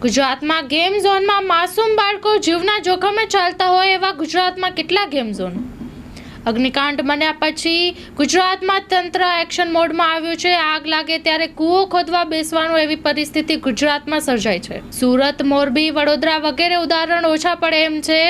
ગુજરાતમાં ગેમ ઝોનમાં માસૂમ બાળકો જીવના જોખમે ચાલતા હોય એવા ગુજરાતમાં કેટલા ગેમ ઝોન? અગ્નિકાંડ બન્યા પછી ગુજરાતમાં તંત્ર એક્શન મોડમાં આવ્યું છે. આગ લાગે ત્યારે કૂવો ખોદવા બેસવાનું એવી પરિસ્થિતિ ગુજરાતમાં સર્જાઈ છે. સુરત, મોરબી, વડોદરા વગેરે ઉદાહરણ ઓછા પડે એમ છે.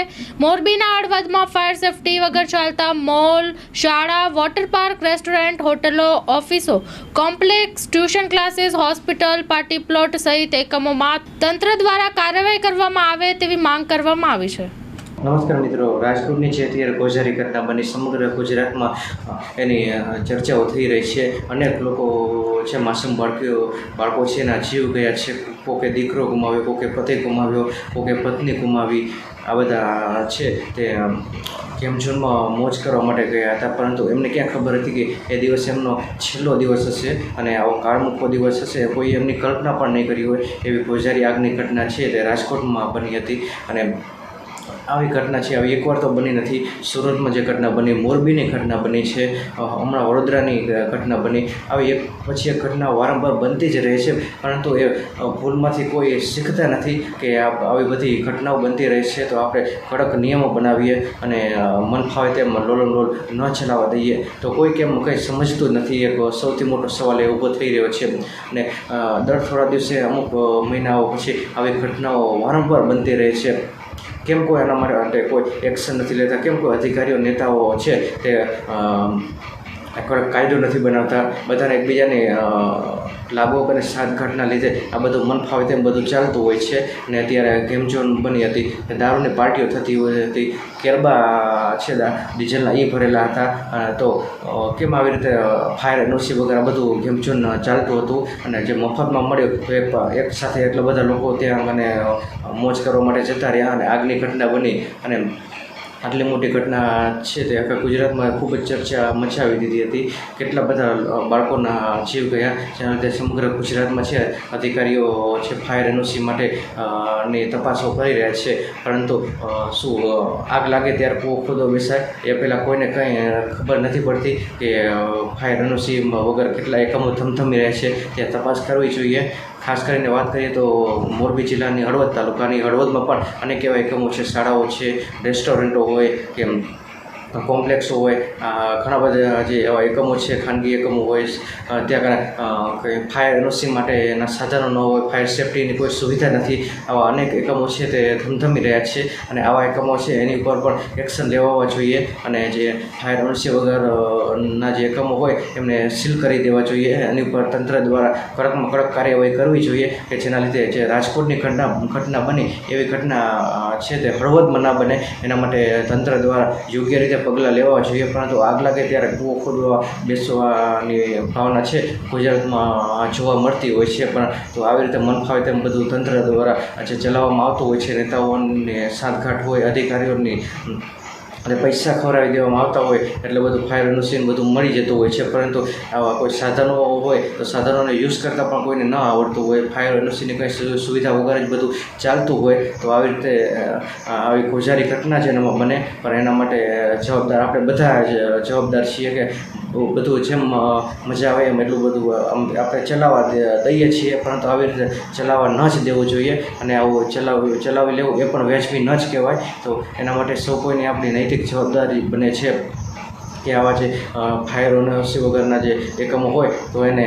મોરબીના હળવદમાં ફાયર સેફટી વગર ચાલતા મોલ, શાળા, વોટર પાર્ક, રેસ્ટોરન્ટ, હોટલો, ઓફિસો, complex, tuition classes, hospital, party plot સહિત એકમોમાં તંત્ર દ્વારા કાર્યવાહી કરવામાં આવે તેવી માંગ કરવામાં આવી છે. નમસ્કાર મિત્રો, રાજકોટની જે અત્યારે ગોઝારી ઘટના બની સમગ્ર ગુજરાતમાં એની ચર્ચાઓ થઈ રહી છે. અનેક લોકો છે, માસૂમ બાળકીઓ, બાળકો છે, એના જીવ ગયા છે. કોકે દીકરો ગુમાવ્યો, કોકે પતિ ગુમાવ્યો, કોકે પત્ની ગુમાવી. આ બધા છે તે કેમ ઝોનમાં મોજ કરવા માટે ગયા હતા. પરંતુ એમને ક્યાં ખબર હતી કે એ દિવસ એમનો છેલ્લો દિવસ હશે અને આવો કાળમુખો દિવસ હશે? કોઈ એમની કલ્પના પણ નહીં કરી હોય એવી ગોઝારી આગની ઘટના છે તે રાજકોટમાં બની હતી. અને આવી ઘટના છે. આવી એકવાર તો બની નથી. સુરતમાં જે ઘટના બની, મોરબીની ઘટના બની છે. હમણાં વડોદરાની ઘટના બની. આવી એક, પછી એક ઘટના વારંવાર બનતી જ રહે છે. પરંતુ એ ભૂલમાંથી કોઈ શીખતા નથી કે આવી બધી ઘટનાઓ બનતી રહે છે. તો આપણે કડક નિયમો બનાવીએ અને મન ફાવે તેમ લોલ લોલ ન ચલાવવા દઈએ. તો કોઈ કેમ કંઈ સમજતું નથી. એક સૌથી મોટો સવાલ એ ઊભો થઈ રહ્યો છે. અને દર થોડા દિવસે અમુક મહિનાઓ પછી આવી ઘટનાઓ વારંવાર બનતી રહે છે. કેમ કોઈ આના માટે કોઈ એક્શન નથી લેતા કેમ કોઈ અધિકારીઓ નેતાઓ છે તે અમ, કાયદો નથી બનાવતા બધાને એકબીજાને લાભો અને સાતઘાટના લીધે આ બધું મન ફાવે તેમ બધું ચાલતું હોય છે. અને અત્યારે ગેમ ઝોન બની હતી દારૂની પાર્ટીઓ થતી હોય હતી. કેરબા છે ડીઝલના એ ભરેલા હતા. તો કેમ આવી રીતે ફાયર એનઓસી વગેરે બધું ગેમ ઝોન ચાલતું હતું? અને જે મફતમાં મળ્યું તો એક એક સાથે એટલા બધા લોકો ત્યાં મને મોજ કરવા માટે જતા રહ્યા અને આગની ઘટના બની. અને આટલી મોટી ઘટના છે તે આખા ગુજરાતમાં ખૂબ જ ચર્ચા મચાવી દીધી હતી. કેટલા બધા બાળકોના જીવ ગયા જેના લીધે સમગ્ર ગુજરાતમાં છે અધિકારીઓ છે ફાયર એનઓસી માટે ની તપાસો કરી રહ્યા છે. પરંતુ શું આગ લાગે ત્યારે કૂવો ખુદો બેસાય? એ પહેલાં કોઈને કંઈ ખબર નથી પડતી કે ફાયર એનઓસી વગર કેટલા એકમો ધમધમી રહે છે. ત્યાં તપાસ કરવી જોઈએ. ખાસ કરીને વાત કરીએ તો મોરબી જિલ્લાની હળવદ તાલુકાની હળવદમાં પણ અનેક એવા એકમો છે. શાળાઓ છે, રેસ્ટોરન્ટો હોય કે કોમ્પ્લેક્સો હોય ઘણા બધા જે એવા એકમો છે, ખાનગી એકમો હોય ત્યાં આગળ ફાયર એનઓસી માટેના સાધનો ન હોય, ફાયર સેફટીની કોઈ સુવિધા નથી, આવા અનેક એકમો છે તે ધમધમી રહ્યા છે અને આવા એકમો છે એની ઉપર પણ એક્શન લેવા જોઈએ અને જે ફાયર એનઓસી વગર ના જે એકમો હોય એમને સીલ કરી દેવા જોઈએ એની ઉપર તંત્ર દ્વારા કડકમાં કડક કાર્યવાહી કરવી જોઈએ કે જેના લીધે જે રાજકોટની ઘટના ઘટના બની, એવી ઘટના છે તે હળવદમાં ના બને, એના માટે તંત્ર દ્વારા યોગ્ય રીતે પગલાં લેવા જોઈએ. પરંતુ આગ લાગે ત્યારે કૂવો ખોદવા, બેસવાની ભાવના છે, ગુજરાતમાં જોવા મળતી હોય છે. પણ તો આવી રીતે મન ફાવે તેમ બધું તંત્ર દ્વારા જે ચલાવવામાં આવતું હોય છે. નેતાઓને સાંઠગાંઠ હોય, અધિકારીઓની અને પૈસા ખવડાવી દેવામાં આવતા હોય એટલે બધું ફાયર સીન બધું મળી જતું હોય છે. પરંતુ આવા કોઈ સાધનો હોય તો સાધનોને યુઝ કરતાં પણ કોઈને ન આવડતું હોય. ફાયર એનઓસીની કંઈ સુવિધા વગર જ બધું ચાલતું હોય તો આવી રીતે આવી ગુજારી ઘટના છે એનામાં બને. પણ એના માટે જવાબદાર આપણે બધા જ જવાબદાર છીએ કે બધું જેમ મજા આવે એમ એટલું બધું આમ આપણે ચલાવવા દઈએ છીએ, પરંતુ આવી રીતે ચલાવવા ન જ દેવું જોઈએ અને આવું ચલાવી ચલાવી લેવું એ પણ વેચવી ન જ કહેવાય. તો એના માટે સૌ કોઈની આપણી નૈતિક જવાબદારી બને છે કે આવા જે ફાયર એનઓસી વગરના જે એકમો હોય તો એને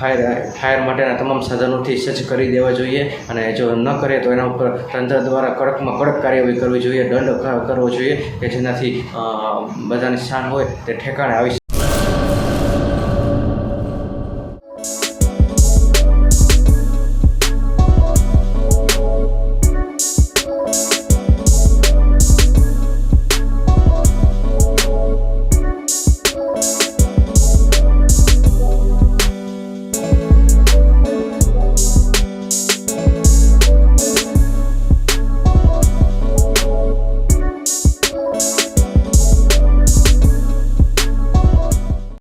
ફાયર ફાયર માટેના તમામ સાધનોથી સજ્જ કરી દેવા જોઈએ અને જો ન કરે તો એના ઉપર તંત્ર દ્વારા કડકમાં કડક કાર્યવાહી કરવી જોઈએ, દંડ કરવો જોઈએ કે જેનાથી બધાની શાન હોય તે ઠેકાણે આવી